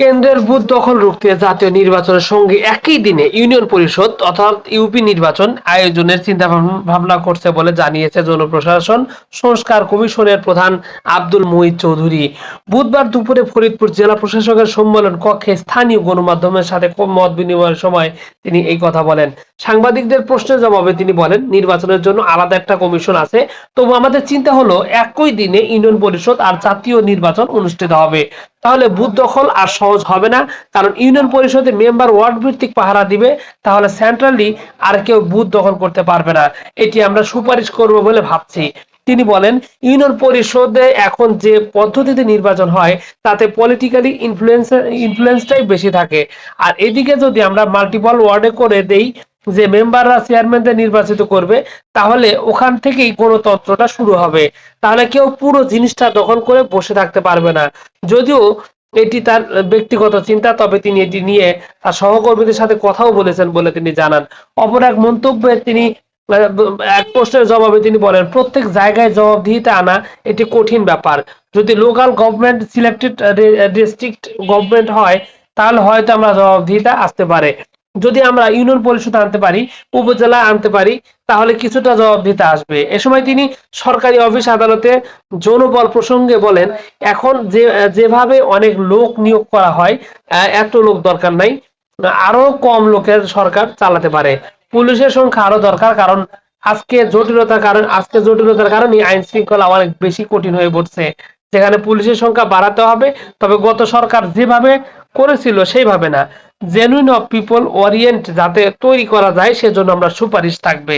কেন্দ্রের বুথ দখল রুখতে জাতীয় নির্বাচনের সঙ্গে একই দিনে ইউনিয়ন পরিষদ অর্থাৎ ইউপি নির্বাচন আয়োজনের চিন্তা ভাবনা করছে বলে জানিয়েছে জনপ্রশাসন সংস্কার কমিশনের প্রধান আব্দুল মুহিত চৌধুরী। বুধবার দুপুরে ফরিদপুর জেলা প্রশাসকের সম্মেলন কক্ষে স্থানীয় গণমাধ্যমের সাথে মত বিনিময়ের সময় তিনি এই কথা বলেন। সাংবাদিকদের প্রশ্নের জবাবে তিনি বলেন, নির্বাচনের জন্য আলাদা একটা কমিশন আছে। তবু আমাদের চিন্তা হলো, একই দিনে ইউনিয়ন পরিষদ আর জাতীয় নির্বাচন অনুষ্ঠিত হবে। তাহলে বুথ দখল আর সহজ হবে না, কারণ ইউনিয়ন পরিষদে মেম্বার ওয়ার্ড ভিত্তিক পাহারা দিবে, তাহলে সেন্ট্রালি আর কেউ বুথ দখল করতে পারবে না। এটি আমরা সুপারিশ করব বলে ভাবছি। তিনি বলেন, ইউনিয়ন পরিষদে এখন যে পদ্ধতিতে নির্বাচন হয়, তাতে পলিটিক্যালি ইনফ্লুয়েন্স ইনফ্লুয়েন্সটাই বেশি থাকে। আর এদিকে যদি আমরা মাল্টিপল ওয়ার্ডে করে দেই যে মেম্বাররা চেয়ারম্যানদের নির্বাচিত করবে, তাহলে ওখান থেকেই গণতন্ত্রটা শুরু হবে। তাহলে কেউ পুরো জিনিসটা দখল করে বসে থাকতে পারবে না। যদিও এটি তার ব্যক্তিগত চিন্তা, তবে তিনি এটি নিয়ে তার সহকর্মীদের সাথে কথাও বলেছেন বলে তিনি জানান। অপর এক মন্তব্যে তিনি এক প্রশ্নের জবাবে তিনি বলেন, প্রত্যেক জায়গায় জবাবদিহিতা আনা এটি কঠিন ব্যাপার। যদি local government, selected district government হয়, তাহলে হয়তো আমরা জবাবদিহিতা আসতে পারে। যদি আমরা ইউনিয়ন পরিষদ আনতে পারি, উপজেলা আনতে পারি, তাহলে কিছুটা জবাব দিতে আসবে। এ সময় তিনি সরকারি অফিস আদালতে যৌনবল প্রসঙ্গে বলেন, এখন যে, যেভাবে অনেক লোক নিয়োগ করা হয় এত লোক দরকার নাই। আরও কম লোকের সরকার চালাতে পারে। পুলিশের সংখ্যা আরও দরকার, কারণ আজকে জটিলতার কারণ, আজকে জটিলতার কারণে আইন শৃঙ্খলা অনেক বেশি কঠিন হয়ে পড়ছে। যেখানে পুলিশের সংখ্যা বাড়াতে হবে, তবে গত সরকার যেভাবে করেছিল, সেইভাবে না। জেনুইন অফ পিপল ওরিয়েন্ট যাতে তৈরি করা যায় সেজন্য আমরা সুপারিশ থাকবে।